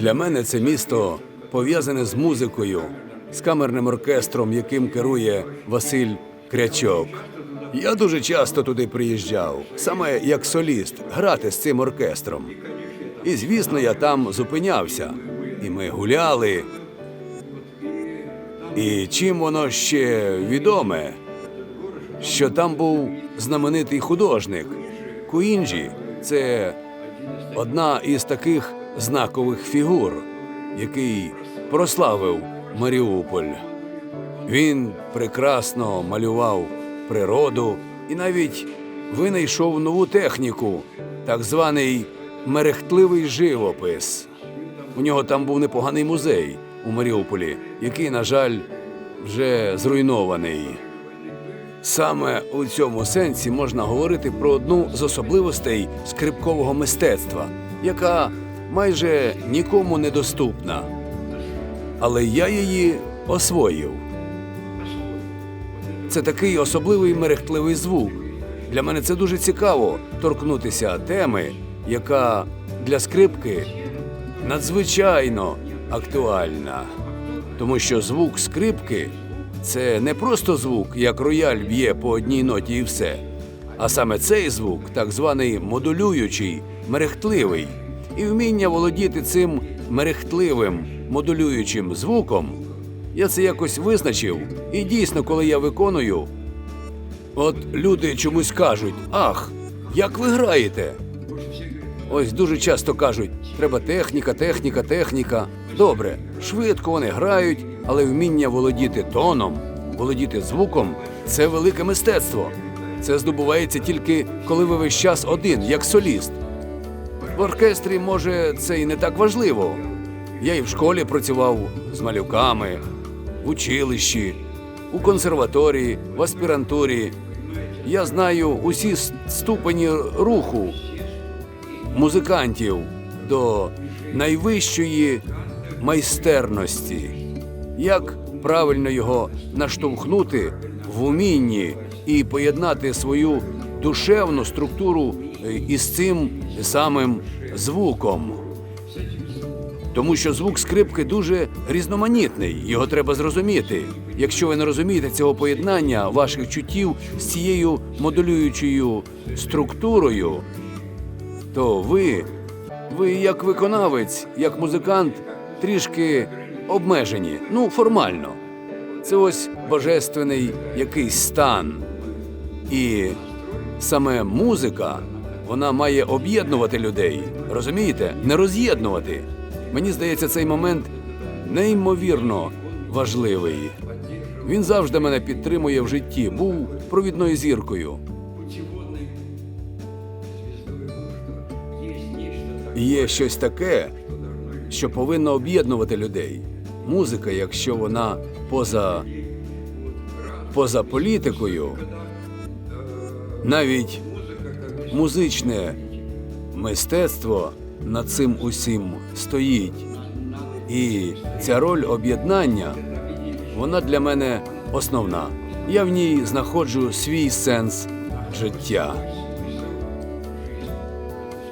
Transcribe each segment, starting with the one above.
Для мене це місто пов'язане з музикою, з камерним оркестром, яким керує Василь Крячок. Я дуже часто туди приїжджав, саме як соліст, грати з цим оркестром. І звісно, я там зупинявся. І ми гуляли. І чим воно ще відоме, що там був знаменитий художник Куінджі. Це одна із таких знакових фігур, який прославив Маріуполь. Він прекрасно малював природу і навіть винайшов нову техніку, так званий мерехтливий живопис. У нього там був непоганий музей у Маріуполі, який, на жаль, вже зруйнований. Саме у цьому сенсі можна говорити про одну з особливостей скрипкового мистецтва, яка майже нікому не доступна. Але я її освоїв. Це такий особливий мерехтливий звук. Для мене це дуже цікаво торкнутися теми, яка для скрипки надзвичайно актуальна. Тому що звук скрипки це не просто звук, як рояль б'є по одній ноті і все. А саме цей звук, так званий модулюючий, мерехтливий, і вміння володіти цим мерехтливим модулюючим звуком, я це якось визначив. І дійсно, коли я виконую, от люди чомусь кажуть: ах, як ви граєте? Ось дуже часто кажуть, треба техніка, техніка, техніка. Добре, швидко вони грають, але вміння володіти тоном, володіти звуком це велике мистецтво. Це здобувається тільки коли ви весь час один, як соліст. В оркестрі, може, це і не так важливо. Я і в школі працював з малюками, в училищі, у консерваторії, в аспірантурі. Я знаю усі ступені руху музикантів до найвищої майстерності. Як правильно його наштовхнути в умінні і поєднати свою душевну структуру із цим самим звуком? Тому що звук скрипки дуже різноманітний, його треба зрозуміти. Якщо ви не розумієте цього поєднання ваших чуттів з цією модулюючою структурою, то ви, ви як виконавець, як музикант, трішки обмежені. Ну, формально. Це ось божественний якийсь стан. І саме музика, вона має об'єднувати людей. Розумієте? Не роз'єднувати. Мені здається, цей момент неймовірно важливий. Він завжди мене підтримує в житті, був провідною зіркою. Є щось таке, що повинно об'єднувати людей. Музика, якщо вона поза, поза політикою, навіть музичне мистецтво над цим усім стоїть. І ця роль об'єднання, вона для мене основна. Я в ній знаходжу свій сенс життя.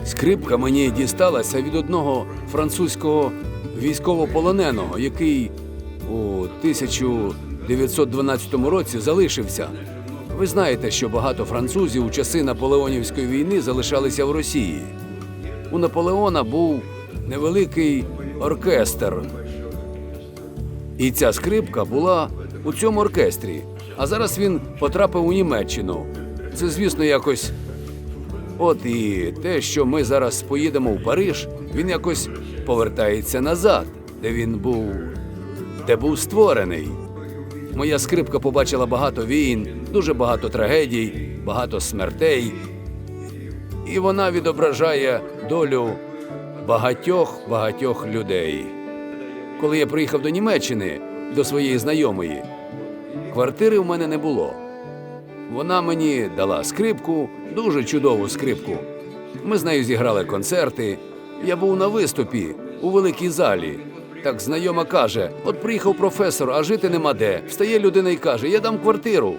Скрипка мені дісталася від одного французького військовополоненого, який у 1912 році залишився. Ви знаєте, що багато французів у часи Наполеонівської війни залишалися в Росії. У Наполеона був невеликий оркестр. І ця скрипка була у цьому оркестрі. А зараз він потрапив у Німеччину. Це, звісно, якось От і те, що ми зараз поїдемо в Париж, він якось повертається назад, де він був, де був створений. Моя скрипка побачила багато війн, дуже багато трагедій, багато смертей. І вона відображає долю багатьох багатьох людей. Коли я приїхав до Німеччини, до своєї знайомої, квартири в мене не було. Вона мені дала скрипку, дуже чудову скрипку. Ми з нею зіграли концерти. Я був на виступі у великій залі. Так знайома каже: от приїхав професор, а жити нема де. Встає людина і каже: Я дам квартиру.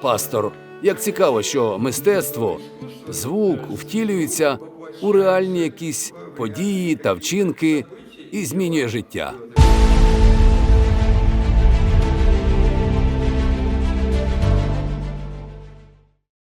Пастор, як цікаво, що мистецтво, звук втілюється у реальні якісь події та вчинки і змінює життя.